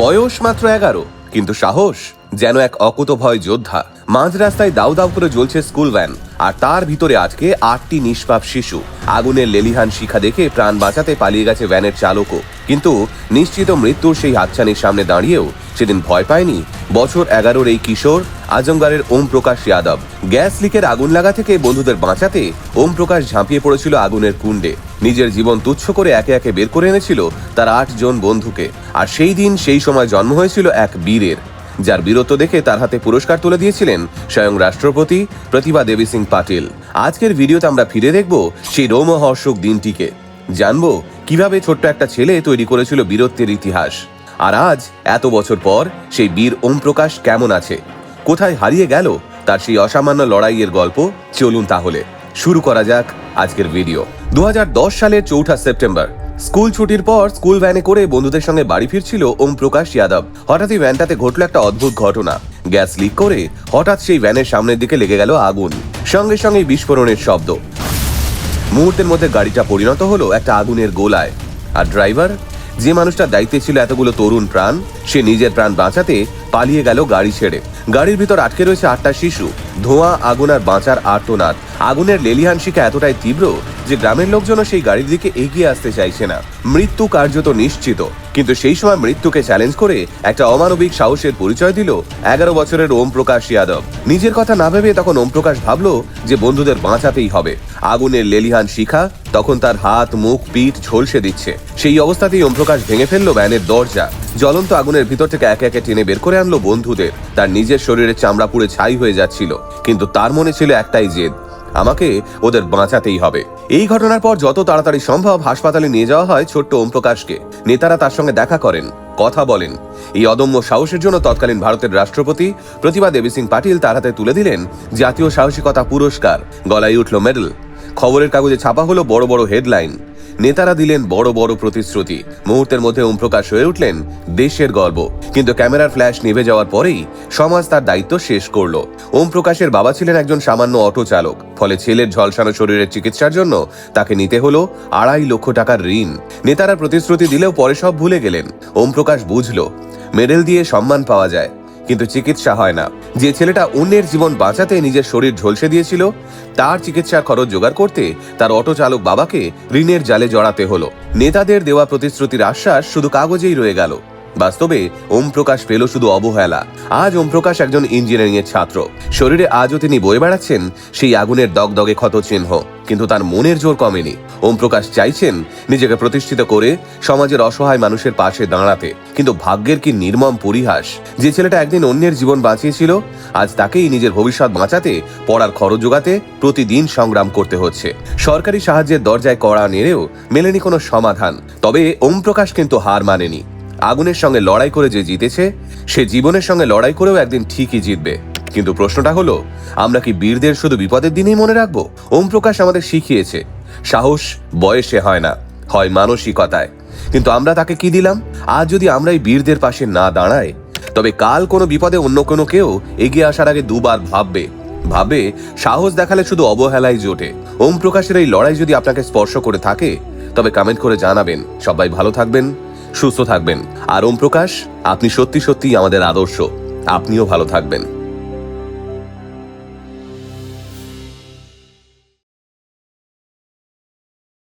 বয়স মাত্র এগারো, কিন্তু সাহস যেন এক অকুতভয় যোদ্ধা। মাঝ রাস্তায় দাউ দাউ করে জ্বলছে স্কুল ভ্যান, আর তার ভিতরে আজকে আটটি নিষ্পাপ শিশু। আগুনের লেলিহান শিখা দেখে প্রাণ বাঁচাতে পালিয়ে গেছে ভ্যানের চালকও। কিন্তু নিশ্চিত মৃত্যুর সেই হাতছানির সামনে দাঁড়িয়েও সেদিন ভয় পায়নি বছর এগারোর এই কিশোর আজমগড়ের ওম প্রকাশ যাদব। গ্যাস লিকের আগুন লাগা থেকে বন্ধুদের বাঁচাতে ওম প্রকাশ ঝাঁপিয়ে পড়েছিল আগুনের কুণ্ডে। নিজের জীবন তুচ্ছ করে একে একে বের করে এনেছিল তার আট জন বন্ধুকে। আর সেই দিন সেই সময় জন্ম হয়েছিল এক বীরের। যার বীরত্ব দেখে তার হাতে পুরস্কার তুলে দিয়েছিলেন স্বয়ং রাষ্ট্রপতি প্রতিভা দেবী সিং পাটিল। আজকের ভিডিওতে আমরা ফিরে দেখব সেই রোমহর্ষক দিনটিকে। জানব কীভাবে ছোট্ট একটা ছেলে তৈরি করেছিল বীরত্বের ইতিহাস। আর আজ, এত বছর পর, সেই বীর ওম প্রকাশ কেমন আছে? কোথায় হারিয়ে গেল তার সেই অসামান্য লড়াইয়ের গল্প? চলুন তাহলে। শুরু করা যাক আজকের ভিডিও। দুহাজার দশ সালের চৌঠা সেপ্টেম্বর। স্কুল ছুটির পর স্কুল ভ্যানে করে বন্ধুদের সঙ্গে বাড়ি ফিরছিল ওম প্রকাশ যাদব। হঠাৎই ভ্যানটাতে ঘটলো একটা অদ্ভুত ঘটনা। গ্যাস লিক করে হঠাৎ সেই ভ্যানের সামনের দিকে লেগে গেল আগুন। সঙ্গে সঙ্গে বিস্ফোরণের শব্দ। মুহূর্তের মধ্যে গাড়িটা পরিণত হলো একটা আগুনের গোলায়। আর ড্রাইভার যে মানুষটার দায়িত্বে ছিল এতগুলো তরুণ প্রাণ, সে নিজের প্রাণ বাঁচাতে পালিয়ে গেল গাড়ি ছেড়ে। গাড়ির ভিতর আটকে রয়েছে আটটা শিশু। ধোঁয়া আগুন আর বাঁচার আর্তনাদ। আগুনের লেলিহান শিখা এতটাই তীব্র যে গ্রামের লোকজনও সেই গাড়ির দিকে এগিয়ে আসতে চাইছে না। মৃত্যু কার্যত নিশ্চিত। কিন্তু সেই সময় মৃত্যুকে চ্যালেঞ্জ করে একটা অমানবিক সাহসের পরিচয় দিল এগারো বছরের ওম প্রকাশ যাদব। নিজের কথা না ভেবে তখন ওম প্রকাশ ভাবলো যে বন্ধুদের বাঁচাতেই হবে। আগুনের লেলিহান শিখা তখন তার হাত, মুখ, পিঠ ঝলসে দিচ্ছে। সেই অবস্থাতেই ওম প্রকাশ ভেঙে ফেলল ভ্যানের দরজা। জ্বলন্ত আগুনের ভিতর থেকে একে একে টেনে বের করে আনলো বন্ধুদের। তার নিজের শরীরে চামড়া পুড়ে ছাই হয়ে যাচ্ছিল। কিন্তু তার মনে ছিল একটাই জেদ আমাকে ওদের বাঁচাতেই হবে। এই ঘটনার পর যত তাড়াতাড়ি সম্ভব হাসপাতালে নিয়ে যাওয়া হয় ছোট্ট ওমপ্রকাশকে। নেতারা তার সঙ্গে দেখা করেন, কথা বলেন। এই অদম্য সাহসের জন্য তৎকালীন ভারতের রাষ্ট্রপতি প্রতিভা দেবী সিং পাটিল তার হাতে তুলে দিলেন জাতীয় সাহসিকতা পুরস্কার, গলায় উঠল মেডেল। খবরের কাগজে ছাপা হলো বড় বড় হেডলাইন। নেতারা দিলেন বড় বড় প্রতিশ্রুতি। মুহূর্তের মধ্যে ওমপ্রকাশ হয়ে উঠলেন দেশের গর্ব। কিন্তু ক্যামেরার ফ্ল্যাশ নিভে যাওয়ার পরেই সমাজ তার দায়িত্ব শেষ করল। ওমপ্রকাশের বাবা ছিলেন একজন সামান্য অটো চালক। ফলে ছেলের ঝলসানো শরীরের চিকিৎসার জন্য তাকে নিতে হলো আড়াই লক্ষ টাকার ঋণ। নেতারা প্রতিশ্রুতি দিলেও পরে সব ভুলে গেলেন। ওমপ্রকাশ বুঝলো, মেডেল দিয়ে সম্মান পাওয়া যায়। কিন্তু চিকিৎসা হয় না। যে ছেলেটা অন্যের জীবন বাঁচাতে নিজের শরীর ঝলসে দিয়েছিল, তার চিকিৎসা খরচ জোগাড় করতে তার অটো চালক বাবাকে ঋণের জালে জড়াতে হলো। নেতাদের দেওয়া প্রতিশ্রুতির আশ্বাস শুধু কাগজেই রয়ে গেল। বাস্তবে ওম প্রকাশ পেল শুধু অবহেলা। আজ ওম প্রকাশ একজন ইঞ্জিনিয়ারিং এর ছাত্র। শরীরে আজও তিনি বয়ে বেড়াচ্ছেন সেই আগুনের দগদগে ক্ষত চিহ্ন। কিন্তু তার মনের জোর কমেনি। ওম প্রকাশ চাইছেন নিজেকে প্রতিষ্ঠিত করে সমাজের অসহায় মানুষের পাশে দাঁড়াতে। কিন্তু ভাগ্যের কি নির্মম পরিহাস? যে ছেলেটা একদিন অন্যের জীবন বাঁচিয়েছিল, আজ তাকেই নিজের ভবিষ্যৎ বাঁচাতে, পড়ার খরচ যোগাতে প্রতিদিন সংগ্রাম করতে হচ্ছে। সরকারি সাহায্যের দরজায় কড়া নেড়েও মেলেনি কোনো সমাধান। তবে ওম প্রকাশ কিন্তু হার মানেনি। আগুনের সঙ্গে লড়াই করে যে জিতেছে, সে জীবনের সঙ্গে লড়াই করেও একদিন ঠিকই জিতবে। কিন্তু প্রশ্নটা হলো, আমরা কি বীরদের শুধু বিপদের দিনেই মনে রাখব? ওম প্রকাশ আমাদের শিখিয়েছে, সাহস বয়সে হয় না, হয় মানসিকতায়। কিন্তু আমরা তাকে কি দিলাম? আজ যদি আমরা এই বীরদের পাশে না দাঁড়াই, তবে কাল কোনো বিপদে অন্য কোনো কেউ এগিয়ে আসার আগে দুবার ভাববে। ভাবে, সাহস দেখালে শুধু অবহেলাই জোটে। ওম প্রকাশের এই লড়াই যদি আপনাকে স্পর্শ করে থাকে, তবে কমেন্ট করে জানাবেন। সবাই ভালো থাকবেন। সুস্থ থাকবেন। আর ওম প্রকাশ আপনি সত্যি সত্যি আমাদের আদর্শ। আপনিও ভালো থাকবেন।